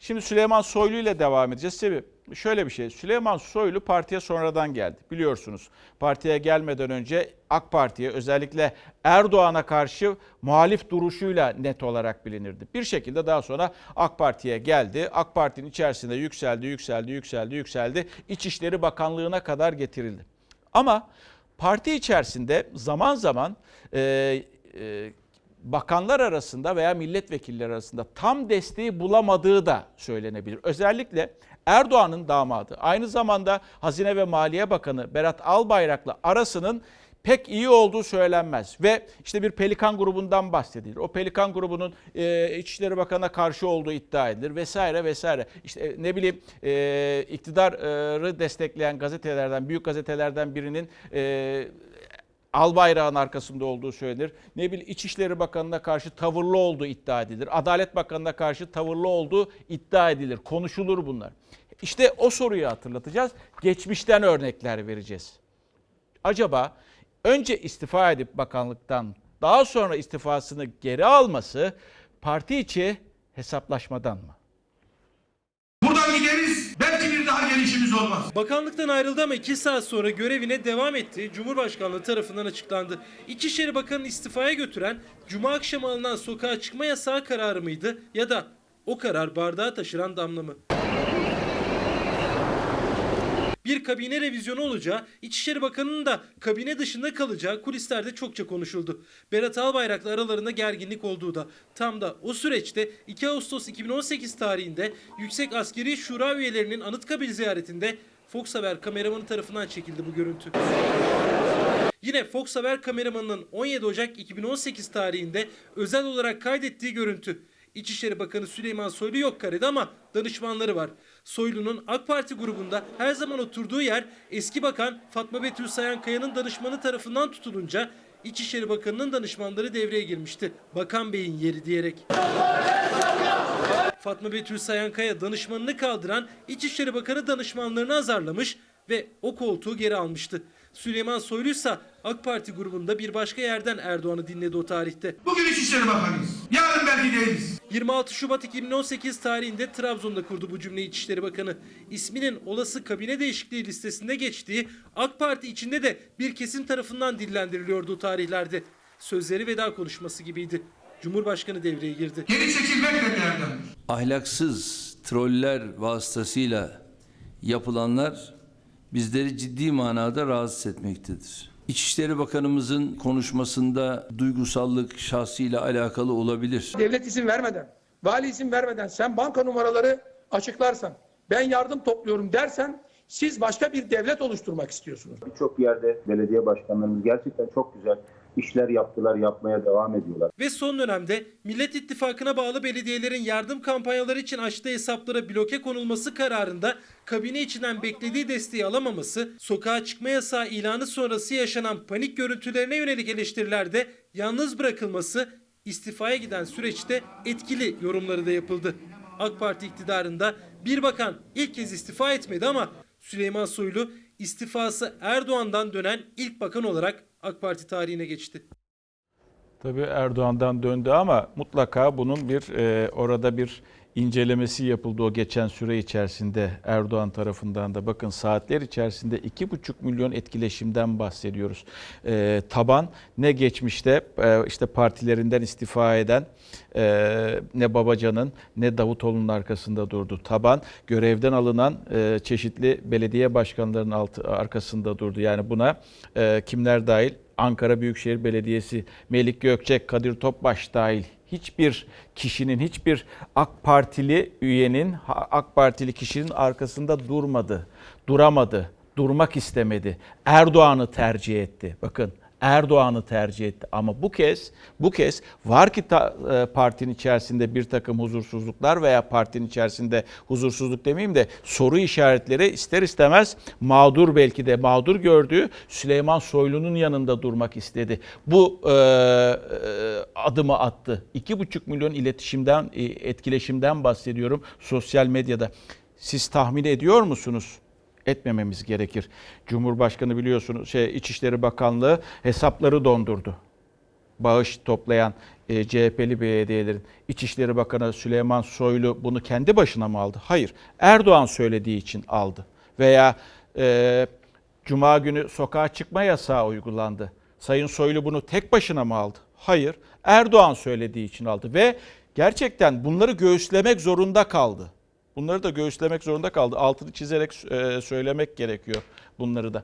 Şimdi Süleyman Soylu ile devam edeceğiz. Sebebi şöyle bir şey. Süleyman Soylu partiye sonradan geldi. Biliyorsunuz partiye gelmeden önce AK Parti'ye özellikle Erdoğan'a karşı muhalif duruşuyla net olarak bilinirdi. Bir şekilde daha sonra AK Parti'ye geldi. AK Parti'nin içerisinde yükseldi, yükseldi, yükseldi, yükseldi. İçişleri Bakanlığı'na kadar getirildi. Ama parti içerisinde zaman zaman e, bakanlar arasında veya milletvekilleri arasında tam desteği bulamadığı da söylenebilir. Özellikle Erdoğan'ın damadı aynı zamanda Hazine ve Maliye Bakanı Berat Albayrak'la arasının pek iyi olduğu söylenmez. Ve işte bir Pelikan grubundan bahsedilir. O Pelikan grubunun e, İçişleri Bakanı'na karşı olduğu iddia edilir vesaire vesaire. İşte e, ne bileyim e, iktidarı destekleyen gazetelerden, büyük gazetelerden birinin e, Albayrak'ın arkasında olduğu söylenir. Ne bileyim İçişleri Bakanı'na karşı tavırlı olduğu iddia edilir. Adalet Bakanı'na karşı tavırlı olduğu iddia edilir. Konuşulur bunlar. İşte o soruyu hatırlatacağız. Geçmişten örnekler vereceğiz. Acaba önce istifa edip bakanlıktan daha sonra istifasını geri alması parti içi hesaplaşmadan mı? Gelişimiz olmaz. Bakanlıktan ayrıldı ama 2 saat sonra görevine devam etti. Cumhurbaşkanlığı tarafından açıklandı. İçişleri Bakanı'nı istifaya götüren Cuma akşamı alınan sokağa çıkma yasağı kararı mıydı? Ya da o karar bardağı taşıran damla mı? Bir kabine revizyonu olacağı, İçişleri Bakanı'nın da kabine dışında kalacağı kulislerde çokça konuşuldu. Berat Albayrak'la aralarında gerginlik olduğu da tam da o süreçte 2 Ağustos 2018 tarihinde Yüksek Askeri Şura üyelerinin Anıtkabir ziyaretinde Fox Haber kameramanı tarafından çekildi bu görüntü. Yine Fox Haber kameramanının 17 Ocak 2018 tarihinde özel olarak kaydettiği görüntü. İçişleri Bakanı Süleyman Soylu yok karede ama danışmanları var. Soylu'nun AK Parti grubunda her zaman oturduğu yer eski bakan Fatma Betül Sayankaya'nın danışmanı tarafından tutulunca İçişleri Bakanı'nın danışmanları devreye girmişti. Bakan Bey'in yeri diyerek. Fatma Betül Sayankaya danışmanını kaldıran İçişleri Bakanı danışmanlarını azarlamış ve o koltuğu geri almıştı. Süleyman Soylu ise AK Parti grubunda bir başka yerden Erdoğan'ı dinledi o tarihte. Bugün İçişleri Bakanıyız. Yarın belki değiliz. 26 Şubat 2018 tarihinde Trabzon'da kurdu bu cümleyi İçişleri Bakanı. İsminin olası kabine değişikliği listesinde geçtiği AK Parti içinde de bir kesim tarafından dillendiriliyordu o tarihlerde. Sözleri veda konuşması gibiydi. Cumhurbaşkanı devreye girdi. Geri çekilmek de bir erdemdir. ahlaksız troller vasıtasıyla yapılanlar bizleri ciddi manada rahatsız etmektedir. İçişleri Bakanımızın konuşmasında duygusallık şahsıyla alakalı olabilir. devlet izin vermeden, vali izin vermeden sen banka numaraları açıklarsan, ben yardım topluyorum dersen siz başka bir devlet oluşturmak istiyorsunuz. Birçok yerde belediye başkanlarımız gerçekten çok güzel işler yaptılar, yapmaya devam ediyorlar. Ve son dönemde Millet İttifakı'na bağlı belediyelerin yardım kampanyaları için açtığı hesaplara bloke konulması kararında kabine içinden beklediği desteği alamaması, sokağa çıkma yasağı ilanı sonrası yaşanan panik görüntülerine yönelik eleştirilerde yalnız bırakılması, istifaya giden süreçte etkili yorumları da yapıldı. AK Parti iktidarında bir bakan ilk kez istifa etmedi ama Süleyman Soylu istifası Erdoğan'dan dönen ilk bakan olarak AK Parti tarihine geçti. Tabii Erdoğan'dan döndü ama mutlaka bunun bir e, orada bir incelemesi yapıldı o geçen süre içerisinde Erdoğan tarafından da. Bakın saatler içerisinde 2,5 milyon etkileşimden bahsediyoruz. E, taban ne geçmişte e, işte partilerinden istifa eden e, ne Babacan'ın ne Davutoğlu'nun arkasında durdu. Taban görevden alınan e, çeşitli belediye başkanlarının altı, arkasında durdu. Yani buna e, kimler dahil? Ankara Büyükşehir Belediyesi, Melik Gökçek, Kadir Topbaş dahil hiçbir kişinin, hiçbir AK Partili üyenin, AK Partili kişinin arkasında durmadı, duramadı, durmak istemedi. Erdoğan'ı tercih etti. Bakın Erdoğan'ı tercih etti. Ama bu kez bu kez var ki ta, e, partinin içerisinde bir takım huzursuzluklar veya partinin içerisinde huzursuzluk demeyeyim de soru işaretleri ister istemez mağdur belki de mağdur gördüğü Süleyman Soylu'nun yanında durmak istedi. Bu e, e, adımı attı. 2,5 milyon iletişimden, e, etkileşimden bahsediyorum sosyal medyada. Siz tahmin ediyor musunuz? Etmememiz gerekir. Cumhurbaşkanı biliyorsunuz şey İçişleri Bakanlığı hesapları dondurdu. Bağış toplayan e, CHP'li belediyelerin İçişleri Bakanı Süleyman Soylu bunu kendi başına mı aldı? Hayır. Erdoğan söylediği için aldı. Veya e, Cuma günü sokağa çıkma yasağı uygulandı. Sayın Soylu bunu tek başına mı aldı? Hayır. Erdoğan söylediği için aldı ve gerçekten bunları göğüslemek zorunda kaldı. Bunları da göğüslemek zorunda kaldı. Altını çizerek e, söylemek gerekiyor bunları da.